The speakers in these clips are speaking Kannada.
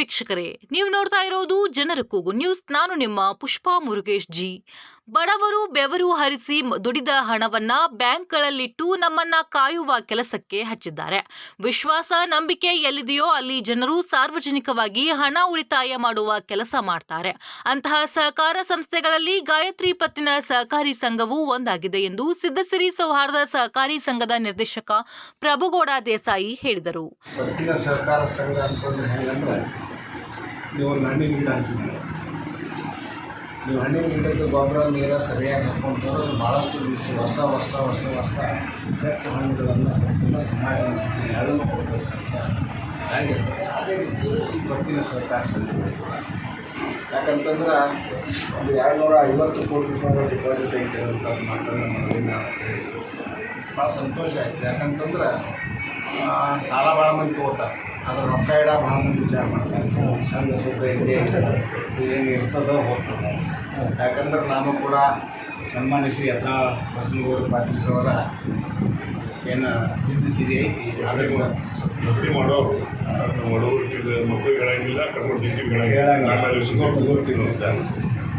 ವೀಕ್ಷಕರೇ, ನೀವು ನೋಡ್ತಾ ಇರೋದು ಜನರ ಕೂಗು ನ್ಯೂಸ್. ನಾನು ನಿಮ್ಮ ಪುಷ್ಪಾ ಮುರುಗೇಶ್ ಜಿ. ಬಡವರು ಬೆವರು ಹರಿಸಿ ದುಡಿದ ಹಣವನ್ನ ಬ್ಯಾಂಕ್ಗಳಲ್ಲಿಟ್ಟು ನಮ್ಮನ್ನ ಕಾಯುವ ಕೆಲಸಕ್ಕೆ ಹಚ್ಚಿದ್ದಾರೆ. ವಿಶ್ವಾಸ, ನಂಬಿಕೆ ಎಲ್ಲಿದೆಯೋ ಅಲ್ಲಿ ಜನರು ಸಾರ್ವಜನಿಕವಾಗಿ ಹಣ ಉಳಿತಾಯ ಮಾಡುವ ಕೆಲಸ ಮಾಡ್ತಾರೆ. ಅಂತಹ ಸಹಕಾರ ಸಂಸ್ಥೆಗಳಲ್ಲಿ ಗಾಯತ್ರಿ ಪತ್ತಿನ ಸಹಕಾರಿ ಸಂಘವು ಒಂದಾಗಿದೆ ಎಂದು ಸಿದ್ದಸಿರಿ ಸೌಹಾರ್ದ ಸಹಕಾರಿ ಸಂಘದ ನಿರ್ದೇಶಕ ಪ್ರಭುಗೌಡ ದೇಸಾಯಿ ಹೇಳಿದರು ಪತ್ತಿನ ಸಹಕಾರ ಸಂಘ ಅಂತಂದ್ರೆ ಹೆಂಗಂದ್ರೆ ನೀವು ಒಂದು ಹಣ್ಣಿನ ಗಿಡ ಹಚ್ಚಿದ್ದೀರಿ. ನೀವು ಹಣ್ಣಿನ ಗಿಡಕ್ಕೆ ಗೊಬ್ಬರ, ನೀರ ಸರಿಯಾಗಿ ಹಾಕ್ಕೊಂಡು ಭಾಳಷ್ಟು ದಿವಸ ವರ್ಷ ವರ್ಷ ವರ್ಷ ವರ್ಷ ಹೆಚ್ಚು ಹಣ್ಣುಗಳನ್ನು ಪತ್ತಿನ ಸಮಾಜ ಎರಡನ್ನು ಕೊಡ್ತಕ್ಕಂಥ ಆಗಿರ್ತದೆ ಅದೇ ರೀತಿ ಈ ಪತ್ತಿನ ಸರ್ಕಾರ ಸಂಘ ಯಾಕಂತಂದ್ರೆ ಒಂದು ಎರಡು ನೂರ ಐವತ್ತು ಕೋಟಿ ರೂಪಾಯಿ ಡಿಪಾಸಿಟ್ ಐತೆ ಅಂತ ಮಾತನ್ನು ಮನವಿ ನಾವು ಭಾಳ ಸಂತೋಷ ಆಯ್ತು. ಯಾಕಂತಂದ್ರೆ ಸಾಲ ಭಾಳ ಮಂದಿ ತೊಗೋತಾರೆ. ಅದ್ರ ರೊಕ್ಕ ಇಡ ಭಾಳ ಮಂದಿ ವಿಚಾರ ಮಾಡ್ತಾರೆ. ಸಣ್ಣ ಸುಖ ಇದ್ದೇ ಏನು ಇರ್ತದೋ ಹೋಗ್ತದೆ. ಯಾಕಂದ್ರೆ ನಾನು ಕೂಡ ಸನ್ಮಾನಿಸಿ ಎಲ್ಲ ಬಸನಗೌಡ ಪಾಟೀಲ್ರವರ ಏನು ಸಿದ್ಧಿಸಿದೆ ಐತಿ. ಅದಕ್ಕೆ ನೌಕರಿ ಮಾಡೋರು ಮಕ್ಕಳಿಗೆ ಹೇಳಂಗಿಲ್ಲ ಕರ್ಕೊಂಡು ಜಿಂಕಿಗೆ ಹೇಳಂಗಿಲ್ಲ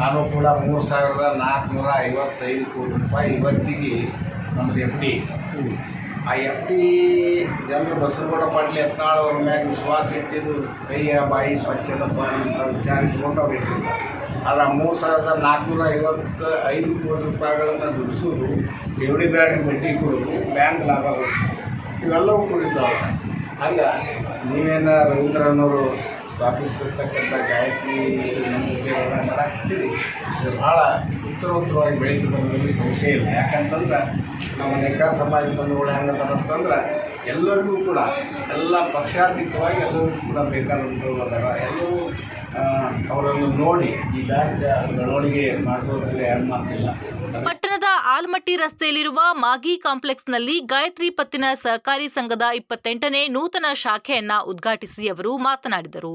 ನಾನು ಕೂಡ ಮೂರು ಸಾವಿರದ ನಾಲ್ಕುನೂರ ಐವತ್ತೈದು ಕೋಟಿ ರೂಪಾಯಿ ಇವತ್ತಿಗೆ ನಮ್ಮದು ಎಫ್ ಡಿ. ಆ ಎಫ್ ಡಿ ಜನರು ಬಸವಗೌಡ ಪಾಟೀಲ್ ಯತ್ನಾಳ್ ಅವ್ರ ಮ್ಯಾಗ ವಿಶ್ವಾಸ ಇಟ್ಟಿದ್ದು ಕೈಯ ಬಾಯಿ ಸ್ವಚ್ಛದಪ್ಪ ಅಂತ ವಿಚಾರಿಸ್ಕೊಂಡು ಅವ್ರು ಇಟ್ಟಿದ್ದಾರೆ ಆದ್ರೆ ಮೂರು ಸಾವಿರದ ನಾಲ್ಕುನೂರ ಐವತ್ತು ಐದು ಕೋಟಿ ರೂಪಾಯಿಗಳನ್ನು ದುಡಿಸೋದು ಬ್ಯಾಂಕ್ ಬಡ್ಡಿ ಕೊಡೋದು, ಬ್ಯಾಂಕ್ ಲಾಭ ಇವೆಲ್ಲವೂ ಕುಡಿತಾವೆ ಹಂಗೆ ನೀವೇನ ರವೀಂದ್ರನವರು ಸ್ಥಾಪಿಸಿರ್ತಕ್ಕಂಥ ಗಾಯಕಿ ಮಾಡಾಕ್ತೀರಿ ಇದು ಭಾಳ ಉತ್ತರೋತ್ತರವಾಗಿ ಬೆಳೀತದೆ ಅನ್ನೋದ್ರಲ್ಲಿ ಸಂಶಯ ಇಲ್ಲ. ಯಾಕಂತಂದ್ರೆ ನಮ್ಮ ನೇಕಾರ ಸಮಾಜ ಬಂಧುಗಳು ಹೆಂಗಂತಂದ್ರೆ ಎಲ್ಲರಿಗೂ ಕೂಡ ಎಲ್ಲ ಪಕ್ಷಾತೀತವಾಗಿ ಎಲ್ಲರಿಗೂ ಕೂಡ ಬೇಕಾದಂಥವ್ರು ಅದಾರ ಎಲ್ಲರೂ ಅವರನ್ನು ನೋಡಿ ಈ ಗಾಯಕ ಬೆಳವಣಿಗೆ ಮಾಡೋದ್ರಲ್ಲಿ ಎರಡು ಮಾತಿಲ್ಲ. ಪಟ್ಟಣದ ಆಲ್ಮಟ್ಟಿ ರಸ್ತೆಯಲ್ಲಿರುವ ಮಾಗಿ ಕಾಂಪ್ಲೆಕ್ಸ್ನಲ್ಲಿ ಗಾಯತ್ರಿ ಪತ್ತಿನ ಸಹಕಾರಿ ಸಂಘದ ಇಪ್ಪತ್ತೆಂಟನೇ ನೂತನ ಶಾಖೆಯನ್ನ ಉದ್ಘಾಟಿಸಿ ಅವರು ಮಾತನಾಡಿದರು.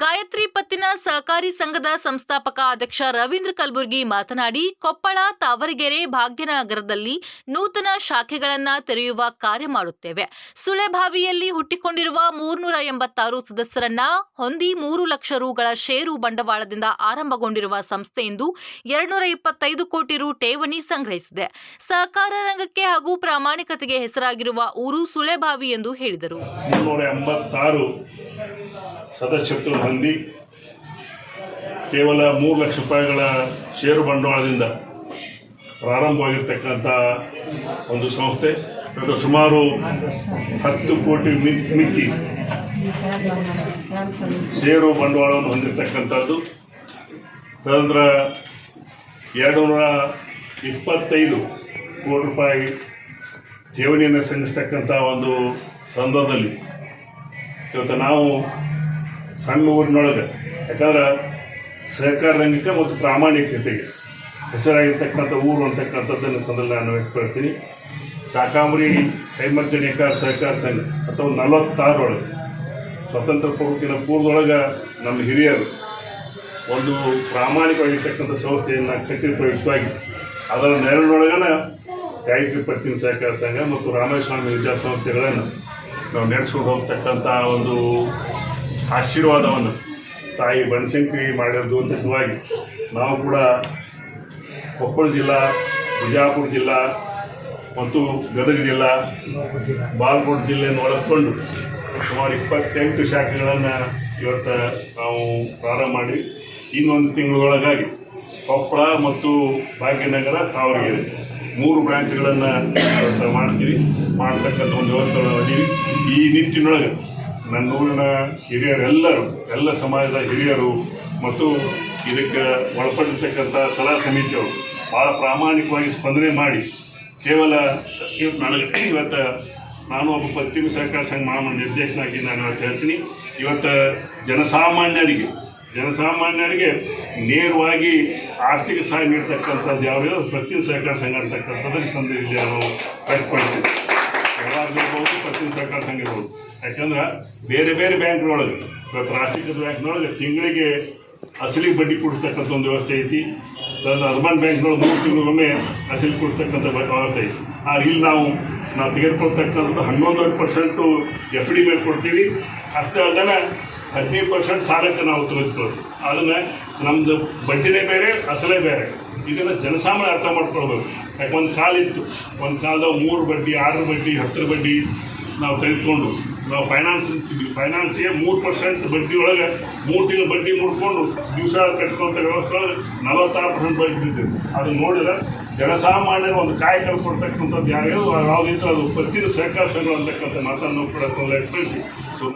ಗಾಯತ್ರಿ ಪತ್ತಿನ ಸಹಕಾರಿ ಸಂಘದ ಸಂಸ್ಥಾಪಕ ಅಧ್ಯಕ್ಷ ರವೀಂದ್ರ ಕಲಬುರ್ಗಿ ಮಾತನಾಡಿ, ಕೊಪ್ಪಳ ತಾವರಗೆರೆ ಭಾಗ್ಯನಗರದಲ್ಲಿ ನೂತನ ಶಾಖೆಗಳನ್ನು ತೆರೆಯುವ ಕಾರ್ಯ ಮಾಡುತ್ತೇವೆ. ಸುಳೆಭಾವಿಯಲ್ಲಿ ಹುಟ್ಟಿಕೊಂಡಿರುವ ಮೂರ್ನೂರ ಎಂಬತ್ತಾರು ಸದಸ್ಯರನ್ನ ಹೊಂದಿ ಮೂರು ಲಕ್ಷ ರೂಗಳ ಷೇರು ಬಂಡವಾಳದಿಂದ ಆರಂಭಗೊಂಡಿರುವ ಸಂಸ್ಥೆಯಿಂದ ಎರಡುನೂರ ಇಪ್ಪತ್ತೈದು ಕೋಟಿ ರು ಠೇವಣಿ ಸಂಗ್ರಹಿಸಿದೆ. ಸಹಕಾರ ರಂಗಕ್ಕೆ ಹಾಗೂ ಪ್ರಾಮಾಣಿಕತೆಗೆ ಹೆಸರಾಗಿರುವ ಊರು ಸುಳೆಭಾವಿ ಎಂದು ಹೇಳಿದರು. ಸದಸ್ಯತ್ವ ಹೊಂದಿ ಕೇವಲ ಮೂರು ಲಕ್ಷ ರೂಪಾಯಿಗಳ ಷೇರು ಬಂಡವಾಳದಿಂದ ಪ್ರಾರಂಭವಾಗಿರ್ತಕ್ಕಂಥ ಒಂದು ಸಂಸ್ಥೆ. ಇವತ್ತು ಸುಮಾರು ಹತ್ತು ಕೋಟಿ ಮಿಕ್ಕಿ ಷೇರು ಬಂಡವಾಳವನ್ನು ಹೊಂದಿರತಕ್ಕಂಥದ್ದು. ತದನಂತರ ಎರಡು ನೂರ ಇಪ್ಪತ್ತೈದು ಕೋಟಿ ರೂಪಾಯಿ ಠೇವಣಿಯನ್ನು ಸಂಗ್ರಹಿಸ್ತಕ್ಕಂಥ ಒಂದು ಸಂದರ್ಭದಲ್ಲಿ ಇವತ್ತು ನಾವು ಸಣ್ಣ ಊರಿನೊಳಗೆ. ಯಾಕಂದ್ರೆ ಸಹಕಾರ ರಂಗಕ್ಕೆ ಮತ್ತು ಪ್ರಾಮಾಣಿಕತೆಗೆ ಹೆಸರಾಗಿರ್ತಕ್ಕಂಥ ಊರು ಅಂತಕ್ಕಂಥದ್ದನ್ನು ಸಂದರ್ಭ ನಾನು ವ್ಯಕ್ತಪಡ್ತೀನಿ ಸಾಕಾಂಬರಿ ಕೈಮಗ್ಗ ನೇಕಾರ ಸಹಕಾರ ಸಂಘ, ಅಥವಾ ನಲವತ್ತಾರೊಳಗೆ ಸ್ವತಂತ್ರ ಪೂರ್ವಕ್ಕಿನ ಪೂರ್ವದೊಳಗೆ ನಮ್ಮ ಹಿರಿಯರು ಒಂದು ಪ್ರಾಮಾಣಿಕವಾಗಿರ್ತಕ್ಕಂಥ ಸಂಸ್ಥೆಯನ್ನು ಕಟ್ಟಿರುಪಯುಕ್ತವಾಗಿ ಅದರ ನೆರಳಿನೊಳಗನ ಗಾಯತ್ರಿ ಪತ್ತಿನ ಸಹಕಾರ ಸಂಘ ಮತ್ತು ರಾಮೇಶ್ವಾಮಿ ವಿದ್ಯಾಸಂಸ್ಥೆಗಳನ್ನು ನಾವು ನಡೆಸ್ಕೊಂಡು ಹೋಗ್ತಕ್ಕಂಥ ಒಂದು ಆಶೀರ್ವಾದವನ್ನು ತಾಯಿ ಬನಶಂಕರಿ ಮಾಡಿರೋದು ಅಂತವಾಗಿ ನಾವು ಕೂಡ ಕೊಪ್ಪಳ ಜಿಲ್ಲಾ, ಬಿಜಾಪುರ ಜಿಲ್ಲಾ ಮತ್ತು ಗದಗ ಜಿಲ್ಲಾ, ಬಾಗಲಕೋಟೆ ಜಿಲ್ಲೆಯನ್ನು ಒಳಗೊಂಡು ಸುಮಾರು ಇಪ್ಪತ್ತೆಂಟು ಶಾಖೆಗಳನ್ನು ಇವತ್ತು ನಾವು ಪ್ರಾರಂಭ ಮಾಡಿ ಇನ್ನೊಂದು ತಿಂಗಳೊಳಗಾಗಿ ಕೊಪ್ಪಳ ಮತ್ತು ಭಾಗ್ಯನಗರ ತಾವರಗೆರೆ ಮೂರು ಬ್ರಾಂಚ್ಗಳನ್ನು ಮಾಡ್ತೀವಿ. ಮಾಡ್ತಕ್ಕಂಥ ಒಂದು ಮಾಡೀವಿ ಈ ನಿಟ್ಟಿನೊಳಗೆ ನನ್ನ ಊರಿನ ಹಿರಿಯರೆಲ್ಲರೂ, ಎಲ್ಲ ಸಮಾಜದ ಹಿರಿಯರು ಮತ್ತು ಇದಕ್ಕೆ ಒಳಪಟ್ಟಿರ್ತಕ್ಕಂಥ ಸಲಹಾ ಸಮಿತಿಯವರು ಭಾಳ ಪ್ರಾಮಾಣಿಕವಾಗಿ ಸ್ಪಂದನೆ ಮಾಡಿ, ಕೇವಲ ನನಗೆ ಇವತ್ತು ನಾನು ಒಬ್ಬ ಪಶ್ಚಿಮ ಸಹಕಾರ ಸಂಘ ಮಹಾ ನಿರ್ದೇಶನಾಗಿ ನಾನು ಇವತ್ತು ಹೇಳ್ತೀನಿ. ಇವತ್ತು ಜನಸಾಮಾನ್ಯರಿಗೆ ಜನಸಾಮಾನ್ಯರಿಗೆ ನೇರವಾಗಿ ಆರ್ಥಿಕ ಸಹಾಯ ನೀಡ್ತಕ್ಕಂಥದ್ದು ಯಾವ್ಯಾವ ಪ್ರತಿ ಸಹಕಾರ ಸಂಘ ಅಂತಕ್ಕಂಥದ್ದು ಸಂದೇಶ ನಾವು ಇರ್ಬೋದು ಪತ್ತಿನ ಸಹಕಾರ ಸಂಘ ಇರ್ಬೋದು. ಯಾಕಂದ್ರೆ ಬೇರೆ ಬೇರೆ ಬ್ಯಾಂಕ್ನೊಳಗೆ ಇವತ್ತು ರಾಷ್ಟ್ರೀಕೃತ ಬ್ಯಾಂಕ್ನೊಳಗೆ ತಿಂಗಳಿಗೆ ಅಸಲಿ ಬಡ್ಡಿ ಕೊಡಿಸ್ತಕ್ಕಂಥ ಒಂದು ವ್ಯವಸ್ಥೆ ಐತಿ. ಅರ್ಬನ್ ಬ್ಯಾಂಕ್ನೊಳಗೆ ಮೂರು ತಿಂಗಳಿಗೊಮ್ಮೆ ಅಸಲಿ ಕೊಡಿಸ್ತಕ್ಕಂಥ ವ್ಯವಸ್ಥೆ ಐತಿ. ಆದ್ರೆ ಇಲ್ಲಿ ನಾವು ನಾವು ತೆಗೆದುಕೊಳ್ತಕ್ಕಂಥದ್ದು ಹನ್ನೊಂದುವರೆ ಪರ್ಸೆಂಟು ಎಫ್ ಡಿ ಮೇಲೆ ಕೊಡ್ತೀವಿ. ಅಷ್ಟೇ ಅಲ್ಲದೆ ಹದಿನೈದು ಪರ್ಸೆಂಟ್ ಸಾಲಕ್ಕೆ ನಾವು ತೆಗೆದುಕೊಳ್ತೀವಿ. ಅದನ್ನು ನಮ್ಮದು ಬಡ್ಡಿನೇ ಬೇರೆ, ಅಸಲೇ ಬೇರೆ. ಇದನ್ನು ಜನಸಾಮಾನ್ಯ ಅರ್ಥ ಮಾಡ್ಕೊಳ್ಬೇಕು. ಯಾಕೆ ಒಂದು ಕಾಲಿತ್ತು ಒಂದು ಕಾಲದ ಮೂರು ಬಡ್ಡಿ, ಆರು ಬಡ್ಡಿ, ಹತ್ತರ ಬಡ್ಡಿ ನಾವು ತೆಗೆದುಕೊಂಡು ನಾವು ಫೈನಾನ್ಸ್ ಅಂತಿದ್ವಿ ಫೈನಾನ್ಸ್ಗೆ ಮೂರು ಪರ್ಸೆಂಟ್ ಬಡ್ಡಿ ಒಳಗೆ ಮೂರು ತಿಂಗಳು ಬಡ್ಡಿ ಮುಡ್ಕೊಂಡು ದಿವಸ ಕಟ್ಕೊಂತ ವ್ಯವಸ್ಥೆ ಒಳಗೆ ನಲವತ್ತಾರು ಪರ್ಸೆಂಟ್ ಬಡ್ಡಿ ಬಿದ್ದಿದೆ ಅದು ನೋಡಿದ್ರೆ ಜನಸಾಮಾನ್ಯರ ಒಂದು ಕಾಯಕಲ್ ಕೊಡ್ತಕ್ಕಂಥದ್ದು ಯಾವ್ಯಾವ ಯಾವುದಿತ್ತು ಅದು ಪ್ರತಿದಿನ ಸಹಕಾರ ಸಂಘಗಳು ಅಂತಕ್ಕಂಥ ಮಾತನ್ನು ಕೂಡ ಕಳಿಸಿ ಸೊ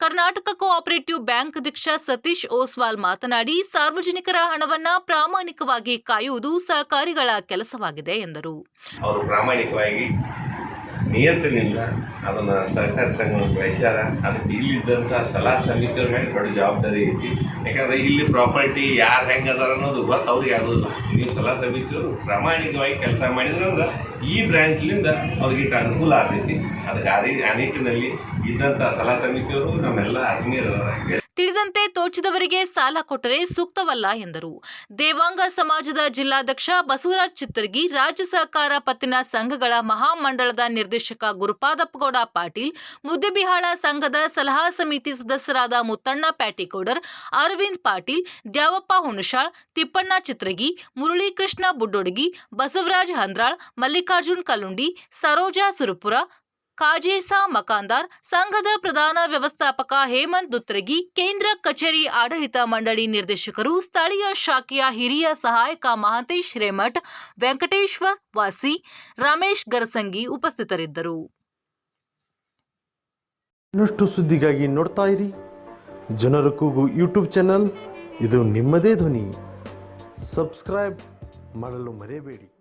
ಕರ್ನಾಟಕ ಕೋಆಪರೇಟಿವ್ ಬ್ಯಾಂಕ್ ಅಧ್ಯಕ್ಷ ಸತೀಶ್ ಓಸ್ವಾಲ್ ಮಾತನಾಡಿ ಸಾರ್ವಜನಿಕರ ಹಣವನ್ನ ಪ್ರಾಮಾಣಿಕವಾಗಿ ಕಾಯುವುದು ಸಹಕಾರಿಗಳ ಕೆಲಸವಾಗಿದೆ ಎಂದರು. ಅವರು ಪ್ರಾಮಾಣಿಕವಾಗಿ ನಿಯಂತ್ರಣದಿಂದ ಅದನ್ನು ಸಹಕಾರ ಸಂಘಗಳು ಬೆಳೆಸ್ಯಾರ ಅದಕ್ಕೆ ಇಲ್ಲಿದ್ದಂಥ ಸಲಹಾ ಸಮಿತಿಯವ್ರ ಮೇಲೆ ದೊಡ್ಡ ಜವಾಬ್ದಾರಿ ಐತಿ. ಯಾಕಂದರೆ ಇಲ್ಲಿ ಪ್ರಾಪರ್ಟಿ ಯಾರು ಹೆಂಗೆ ಅದಾರ ಅನ್ನೋದು ಗೊತ್ತು ಅವ್ರಿಗೆ ಯಾವುದಿಲ್ಲ ನೀವು ಸಲಹಾ ಸಮಿತಿಯವರು ಪ್ರಾಮಾಣಿಕವಾಗಿ ಕೆಲಸ ಮಾಡಿದ್ರಂದ್ರೆ ಈ ಬ್ರ್ಯಾಂಚ್ಲಿಂದ ಅವ್ರಿಗೆ ಅನುಕೂಲ ಆಗ್ತೈತಿ. ಅದಕ್ಕೆ ಅದೇ ಆ ನಿಟ್ಟಿನಲ್ಲಿ ಇದ್ದಂಥ ಸಲಹಾ ಸಮಿತಿಯವರು ನಮ್ಮೆಲ್ಲ ಆತ್ಮೀಯರ ತಿಳಿದಂತೆ ತೋಚಿದವರಿಗೆ ಸಾಲ ಕೊಟ್ಟರೆ ಸೂಕ್ತವಲ್ಲ ಎಂದರು. ದೇವಾಂಗ ಸಮಾಜದ ಜಿಲ್ಲಾಧ್ಯಕ್ಷ ಬಸವರಾಜ್ ಚಿತ್ತರ್ಗಿ, ರಾಜ್ಯ ಸಹಕಾರ ಪತ್ತಿನ ಸಂಘಗಳ ಮಹಾಮಂಡಳದ ನಿರ್ದೇಶಕ ಗುರುಪಾದಪ್ಪಗೌಡ ಪಾಟೀಲ್, ಮುದ್ದೆಬಿಹಾಳ ಸಂಘದ ಸಲಹಾ ಸಮಿತಿ ಸದಸ್ಯರಾದ ಮುತ್ತಣ್ಣ ಪ್ಯಾಟಿಗೌಡರ್, ಅರವಿಂದ್ ಪಾಟೀಲ್, ದ್ಯಾವಪ್ಪ ಹುಣಶಾಳ್ ತಿಪ್ಪಣ್ಣ ಚಿತ್ರಗಿ ಮುರಳೀಕೃಷ್ಣ ಬುಡ್ಡೊಡಗಿ, ಬಸವರಾಜ್ ಹಂದ್ರಾಳ್, ಮಲ್ಲಿಕಾರ್ಜುನ್ ಕಲ್ಲುಂಡಿ, ಸರೋಜಾ ಸುರಪುರ ಕಾಜೇಸಾ ಮಕಾಂದಾರ್, ಸಂಘದ ಪ್ರಧಾನ ವ್ಯವಸ್ಥಾಪಕ ಹೇಮಂತ್ ದುತ್ರಗಿ, ಕೇಂದ್ರ ಕಚೇರಿ ಆಡಳಿತ ಮಂಡಳಿ ನಿರ್ದೇಶಕರು, ಸ್ಥಳೀಯ ಶಾಖೆಯ ಹಿರಿಯ ಸಹಾಯಕ ಮಹಾಂತೇಶ್ ರೇಮಠ್, ವೆಂಕಟೇಶ್ವರ್ ವಾಸಿ, ರಮೇಶ್ ಗರಸಂಗಿ ಉಪಸ್ಥಿತರಿದ್ದರು. ಇನ್ನಷ್ಟು ಸುದ್ದಿಗಾಗಿ ನೋಡ್ತಾ ಇರಿ. ಜನರ ಕೂಗು ಯೂಟ್ಯೂಬ್ ಚಾನಲ್. ಇದು ನಿಮ್ಮದೇ ಧ್ವನಿ. ಸಬ್ಸ್ಕ್ರೈಬ್ ಮಾಡಲು ಮರೆಯಬೇಡಿ.